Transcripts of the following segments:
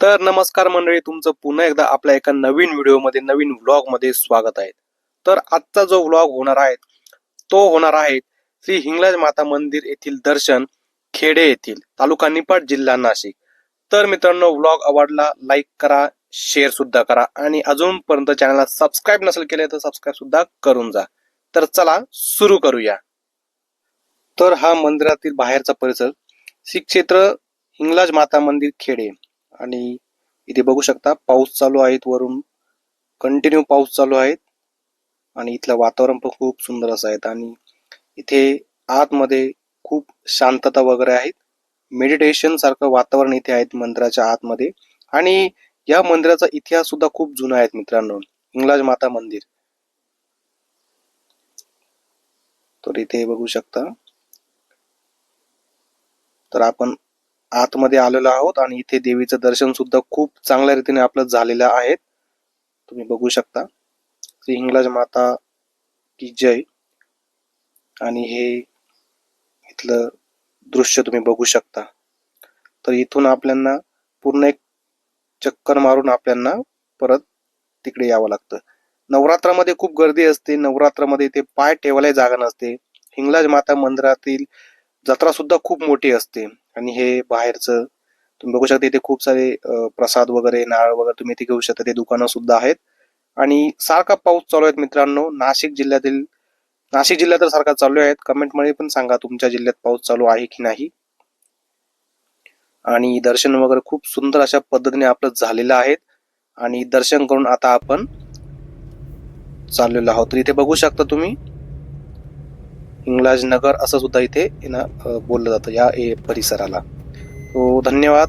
तर नमस्कार मंडळी तुमचं पुन्हा एकदा आपल्या एका नवीन व्हिडिओमध्ये नवीन व्लॉगमध्ये स्वागत आहे. तर आजचा जो व्लॉग होणार आहे तो होणार आहे श्री हिंगलाज माता मंदिर येथील दर्शन खेडे येथील तालुका निपाट जिल्हा नाशिक. तर मित्रांनो व्लॉग आवडला लाईक करा शेअर सुद्धा करा आणि अजूनपर्यंत चॅनलला सबस्क्राईब नसेल केले तर सबस्क्राईब सुद्धा करून जा. तर चला सुरू करूया. तर हा मंदिरातील बाहेरचा परिसर श्री क्षेत्र हिंगलाज माता मंदिर खेडे. आणि इथे बघू शकता पाऊस चालू आहेत वरून. कंटिन्यू पाऊस चालू आहेत. आणि इथलं वातावरण पण खूप सुंदर असं आहे. आणि इथे आतमध्ये खूप शांतता वगैरे आहेत. मेडिटेशन सारखं वातावरण इथे आहे मंदिराच्या आतमध्ये. आणि या मंदिराचा इतिहास सुद्धा खूप जुना आहे मित्रांनो. हिंगलाज माता मंदिर. तर इथे बघू शकता. तर आपण आतमध्ये आलेलो आहोत आणि इथे देवीचं दर्शन सुद्धा खूप चांगल्या रीतीने आपलं झालेलं आहे. तुम्ही बघू शकता. श्री हिंगलाज माता की जय. आणि हे इथलं दृश्य तुम्ही बघू शकता. तर इथून आपल्यांना पूर्ण एक चक्कर मारून आपल्यांना परत तिकडे यावं लागतं. नवरात्रामध्ये खूप गर्दी असते. नवरात्रामध्ये इथे पाय ठेवायला जागा नसते. हिंगलाज माता मंदिरातील जत्रा सुद्धा खूप मोठी असते. आणि हे बाहेरचं तुम्ही बघू शकता इथे खूप सारे प्रसाद वगैरे नारळ वगैरे तुम्ही इथे घेऊ शकता. ते दुकानं सुद्धा आहेत. आणि सारखा पाऊस चालू आहेत मित्रांनो. नाशिक जिल्ह्यातील नाशिक जिल्ह्यात तर सारखा चालू आहेत. कमेंटमध्ये पण सांगा तुमच्या जिल्ह्यात पाऊस चालू आहे की नाही. आणि दर्शन वगैरे खूप सुंदर अशा पद्धतीने आपलं झालेलं आहे आणि दर्शन करून आता आपण चाललेलो आहोत. तर इथे बघू शकता तुम्ही इंग्लाजनगर नगर असं सुद्धा इथे ना बोललं जातं या ए- परिसराला. तो धन्यवाद.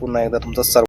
पुन्हा एकदा तुमचा सर्व